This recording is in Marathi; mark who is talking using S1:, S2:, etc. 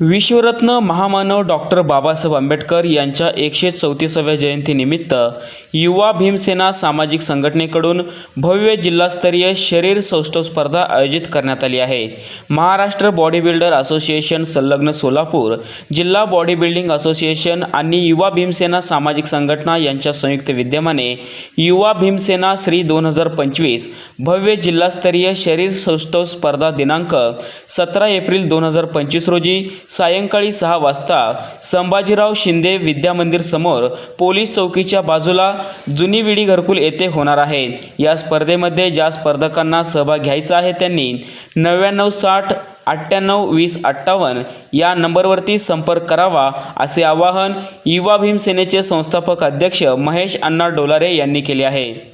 S1: विश्वरत्न महामानव डॉक्टर बाबासाहेब आंबेडकर यांच्या एकशे चौतीसाव्या जयंतीनिमित्त युवा भीमसेना सामाजिक संघटनेकडून भव्य जिल्हास्तरीय शरीर सौष्ठव स्पर्धा आयोजित करण्यात आली आहे. महाराष्ट्र बॉडी बिल्डर असोसिएशन संलग्न सोलापूर जिल्हा बॉडी बिल्डिंग असोसिएशन आणि युवा भीमसेना सामाजिक संघटना यांच्या संयुक्त विद्यमाने युवा भीमसेना श्री दोन हजार पंचवीस भव्य जिल्हास्तरीय शरीर सौष्ठव स्पर्धा दिनांक सतरा एप्रिल दोन हजार पंचवीस रोजी सायंकाळी सहा वाजता संभाजीराव शिंदे विद्यामंदिरसमोर पोलीस चौकीच्या बाजूला जुनी विडी घरकुल येथे होणार आहे. या स्पर्धेमध्ये ज्या स्पर्धकांना सहभाग घ्यायचा आहे त्यांनी नव्याण्णव साठ अठ्ठ्याण्णव वीस अठ्ठावन्न या नंबरवरती संपर्क करावा असे आवाहन युवा भीमसेनेचे संस्थापक अध्यक्ष महेश अण्णा डोलारे यांनी केले आहे.